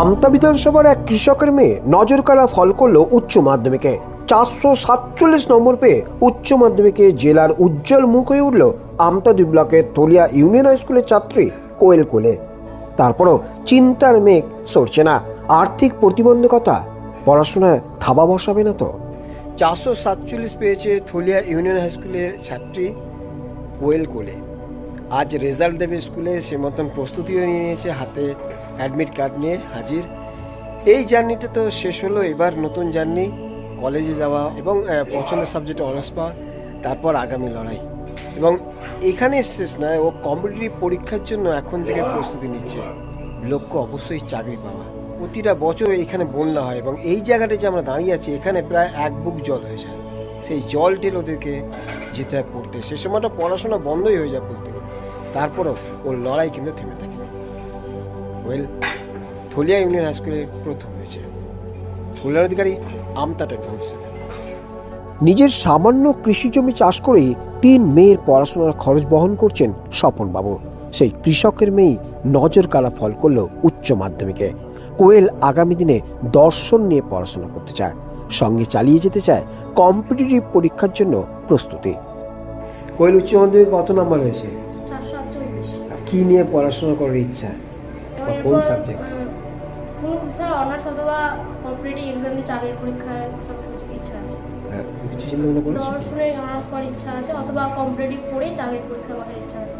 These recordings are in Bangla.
আমতা বিধানসভার এক কৃষকের মেয়ে নজর কাড়া ফল করল উচ্চ মাধ্যমিকে। চারশো সাতচল্লিশ নম্বর পেয়ে উচ্চ মাধ্যমিকে জেলার উজ্জ্বল মুখ হয়ে উঠল আমতা দুই ব্লকের তলিয়া ইউনিয়ন স্কুলের ছাত্রী কোয়েল কোলে। তারপরও চিন্তার মেঘ সরছে না, আর্থিক প্রতিবন্ধকতা, পড়াশোনায় থাবা বসাবে না তো। চারশো সাতচল্লিশ পেয়েছে থলিয়া ইউনিয়ন হাই স্কুলের ছাত্রী কোয়েল কোলে। আজ রেজাল্ট দেবে স্কুলে, সে মতন প্রস্তুতিও নিয়ে নিয়েছে হাতে অ্যাডমিট কার্ড নিয়ে হাজির। এই জার্নিটা তো শেষ হলো, এবার নতুন জার্নি, কলেজে যাওয়া এবং পছন্দের সাবজেক্টে অনার্স পাওয়া, তারপর আগামী লড়াই। এবং এখানে শেষ নয় ও কম্পিটিটিভ পরীক্ষার জন্য এখন থেকে প্রস্তুতি নিচ্ছে। লক্ষ্য অবশ্যই চাকরি পাওয়া প্রতিটা বছর এখানে বন্যা হয় এবং এই জায়গাটা যে আমরা দাঁড়িয়ে আছি, এখানে প্রায় এক বুক জল হয়ে যায়। সেই জল টেল ওদেরকে যেতে হয় পড়তে। সে সময়টা পড়াশোনা বন্ধই হয়ে যায় বলতে। তারপরও ওর লড়াই কিন্তু থেমে থাকে ওয়েল থলিয়া ইউনিয়ন হাইস্কুলে প্রথম হয়েছে। কল্যাণ অধিকারী আমতা টেকনোলজি নিজের সামান্য কৃষি জমি চাষ করেই তিন মেয়ের পড়াশোনার খরচ বহন করছেন স্বপন বাবু সেই কৃষকের মেয়েই নজর কাড়া ফল করল উচ্চ মাধ্যমিকে। কোয়েল আগামী দিনে দর্শন নিয়ে পড়াশোনা করতে চায়। সঙ্গে চালিয়ে যেতে চায় কম্পিটিটিভ পরীক্ষার জন্য প্রস্তুতি। কোয়েল উচ্চ মাধ্যমিক কত নাম্বার হয়েছে? কি নিয়ে পড়াশোনা করার ইচ্ছা? কোন? আহ, কোনো বিষয়ে অনার্স অথবা কম্পিটিটিভ এক্সাম দিয়ে চাকরির পরীক্ষার সব ইচ্ছা আছে। হ্যাঁ, কিছু চিন্তা ভাবনা করেছ? দর্শনে অনার্স করার ইচ্ছা আছে অথবা কম্পিটিটিভ পড়ে চাকরির পরীক্ষা করার ইচ্ছা আছে।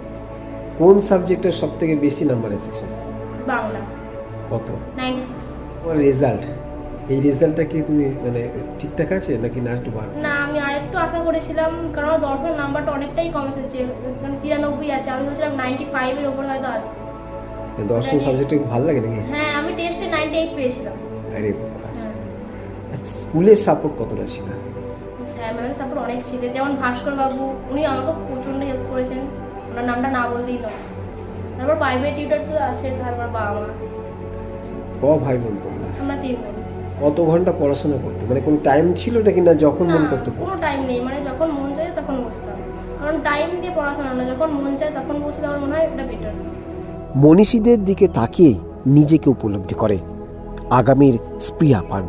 কোন সাবজেক্টের সব থেকে বেশি নাম্বার এসেছে? বাংলা। কত? নাইনটি সিক্স তোমার রেজাল্ট এই রেজাল্টটা কি তুমি মানে ঠিকঠাক আছে নাকি না একটু বাড়বে? না আমি আরেকটু আশা করেছিলাম কারণ দর্শন নাম্বারটা অনেকটাই কম এসেছে কারণ তিরানব্বই আছে। আমি ভেবেছিলাম নাইনটি ফাইভের ওপর হয়তো আসবে। দর্শন সাবজেক্টটা কি ভালো লাগে নাকি? হ্যাঁ আমি টেস্টে নাইনটি এইট পেয়েছিলাম। আরে হ্যাঁ। স্কুলের সাপোর্ট কতটা ছিল? স্যার ম্যামের সাপোর্ট অনেক ছিল। যেমন ভাস্কর বাবু উনি আমাকে প্রচণ্ড হেল্প করেছেন। ওনার নামটা না বলতেই নয়। তারপর প্রাইভেট টিউটার তো আছে আমার বাবা মা। ক ভাই বোন তোমরা? আমরা তিন বোন কত ঘণ্টা পড়াশোনা করতে? মানে কোনো টাইম ছিল নাকি না যখন মন করতে কোনো টাইম নেই। মানে যখন মন চায় তখন বসতাম। কারণ টাইম দিয়ে পড়াশোনা না যখন মন চায় তখন বসলে আমার মনে হয় এটা বেটার মনীষীদের দিকে তাকিয়েই নিজেকে উপলব্ধি করে। আগামীর স্প্রিয়া পান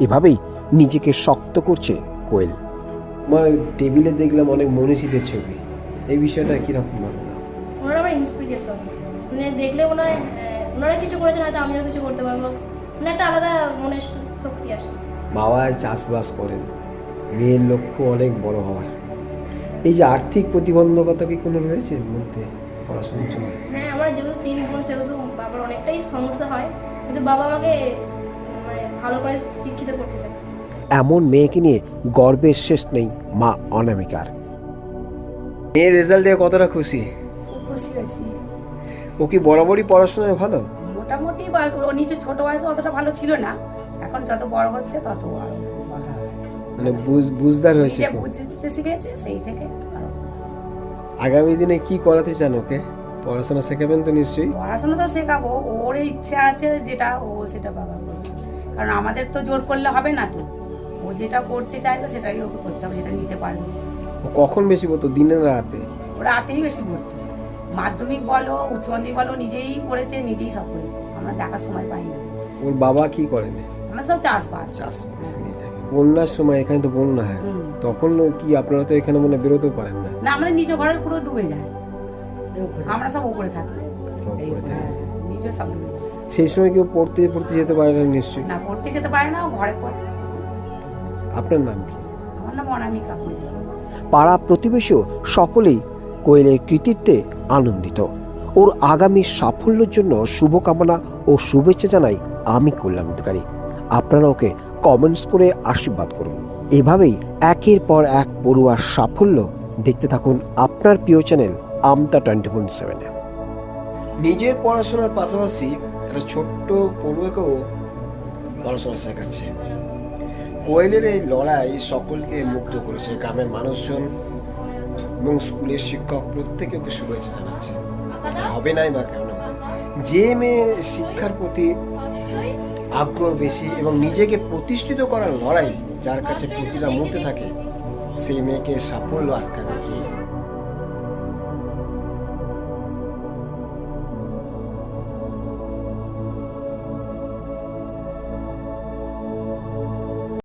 এভাবেই নিজেকে শক্ত করছে কোয়েল। আমার টেবিলে দেখলাম অনেক মনীষীদের ছবি। এই বিষয়টা কীরকম ভাবনা ওনারা আমার ইন্সপিরেশন মানে দেখলে মনে হয় ওনারা কিছু করেছেন হয়তো আমিও কিছু করতে পারব। মানে একটা আলাদা মনের শক্তি আসে। বাবা চাষবাস করেন। মেয়ের লক্ষ্য অনেক বড় হওয়ার। এই যে আর্থিক প্রতিবন্ধকতা কি কোনো রয়েছে মধ্যে? পড়াশোনার জন্য? হ্যাঁ আমার যেহেতু তিন বোন সেহেতু বাবার অনেকটাই সমস্যা হয়। কিন্তু বাবা আমাকে মানে ভালো করে শিক্ষিত করতে চায়। এমন মেয়েকে নিয়ে গর্বের শেষ নেই মা অনামিকার। মেয়ের রেজাল্ট দিয়ে কতটা খুশি? খুশি হয়েছি ও কি বরাবরই পড়াশোনায় ভালো? মোটামুটি নিচে ছোট বয়সে অতটা ভালো ছিল না। এখন যত বড় হচ্ছে তত। মানে বুঝ- বুঝদার হয়েছে বুঝতে শিখেছে সেই থেকে আগামী দিনে কি করাতে চান ওকে? পড়াশোনা শেখাবেন তো নিশ্চয়ই। পড়াশোনা তো শেখাবো। ওর ইচ্ছা আছে যেটা ও সেটা বাবা করবে কারণ আমাদের তো জোর করলে হবে না তো। ও যেটা করতে চাইবে সেটাই ওকে করতে হবে যেটা নিতে পারবে। ও কখন বেশি পড়তো দিনে না রাতে? ও রাতেই বেশি পড়তো। মাধ্যমিক বলো উচ্চ মাধ্যমিক বলো নিজেই পড়েছে নিজেই সব করেছে। আমরা দেখার সময় পাই না ওর বাবা কি করেন? আমরা সব চাষবাস। চাষবাস নিয়ে। বন্যার সময় এখানে তো বন্যা হয়। তখন কি আপনারা তো এখানে মনে বেরোতেও পারেন না? না আমাদের নিজ ঘরের পুরো ডুবে যায়। আমরা সব উপরে থাকি। হ্যাঁ, নিচে সব সেই সময় কেউ পড়তে পড়তে যেতে পারে না নিশ্চয়ই? না পড়তে যেতে পারে না ঘরে পড়ে। আপনার নাম কি? আমার নাম অনামিকা পাড়া প্রতিবেশীও সকলেই কোয়েলের কৃতিত্বে আনন্দিত। ওর আগামী সাফল্যের জন্য শুভকামনা ও শুভেচ্ছা জানাই আমি কল্যাণ অধিকারী আপনারা ওকে কমেন্টস করে আশীর্বাদ করুন। এভাবেই একের পর এক পড়ুয়ার সাফল্য দেখতে থাকুন আপনার প্রিয় চ্যানেল আমতা টোয়েন্টি ফোর সেভেনে নিজের পড়াশোনার পাশাপাশি একটা ছোট্ট পড়ুয়াকেও পড়াশোনা শেখাচ্ছে। কোয়েলের এই লড়াই সকলকে মুগ্ধ করেছে গ্রামের মানুষজন এবং স্কুলের শিক্ষক প্রত্যেকে ওকে শুভেচ্ছা জানাচ্ছে। হবে নাই বা কেন? যে মেয়ের শিক্ষার প্রতি আগ্রহ বেশি এবং নিজেকে প্রতিষ্ঠিত করার লড়াই যার কাছে প্রতিটা মুহূর্তে থাকে, সেই মেয়েকে সাফল্য আটকা কি